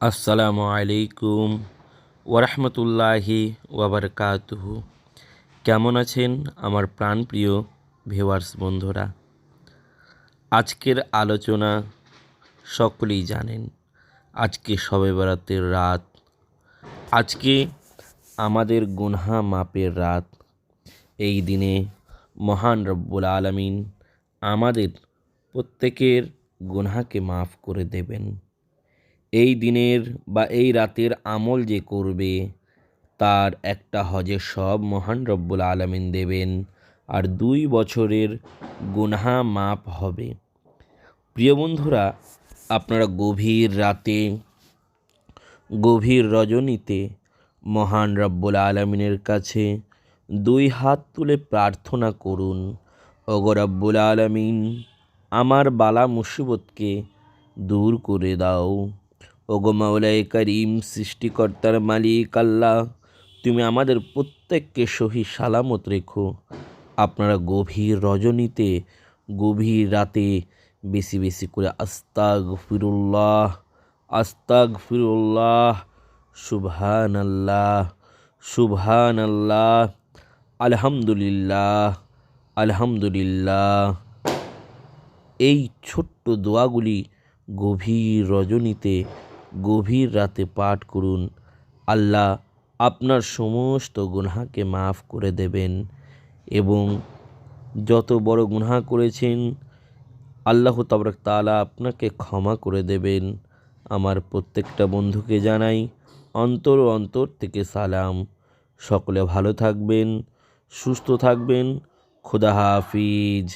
আসসালামু আলাইকুম ওরহমতুল্লাহি ওবরকাতুহু কেমন আছেন আমার প্রাণপ্রিয় ভিউয়ার্স বন্ধুরা? আজকের আলোচনা সকলেই জানেন। আজকে শবে বরাতের রাত। আজকে আমাদের গুনহা মাপের রাত। এই দিনে মহান রব্বুল আলমিন আমাদের প্রত্যেকের গুনহাকে মাফ করে দেবেন। এই দিনের বা এই রাতের আমল যে করবে, তার একটা হজের সব মহান রব্বুল আলমিন দেবেন, আর দুই বছরের গুনহা মাপ হবে। প্রিয় বন্ধুরা আপনারা গভীর রাতে, গভীর রজনীতে মহান রব্বুল আলমিনের কাছে দুই হাত তুলে প্রার্থনা করুন, ওগো রব্বুল আলমিন, আমার বালা মুসিবতকে দূর করে দাও। ওগো মাওলাই করিম, সৃষ্টিকর্তার মালিক আল্লাহ, তুমি আমাদের প্রত্যেককে সহি সালামত রেখো। আপনারা গভীর রজনীতে, গভীর রাতে বেশি বেশি করে আস্তাগ ফিরুল্লাহ আস্তাগ ফিরুল্লাহ সুবহান আল্লাহ সুবহান আল্লাহ আলহামদুলিল্লাহ আলহামদুলিল্লাহ। এই ছোট্ট দোয়াগুলি গভীর রজনীতে, গভীর রাতে পাঠ করুন। আল্লাহ আপনার সমস্ত গুনহাকে মাফ করে দেবেন এবং যত বড় গুনহা করেছেন আল্লাহ তাবরক তালা আপনাকে ক্ষমা করে দেবেন। আমার প্রত্যেকটা বন্ধুকে জানাই অন্তর অন্তর থেকে সালাম। সকলে ভালো থাকবেন, সুস্থ থাকবেন। খুদা হাফিজ।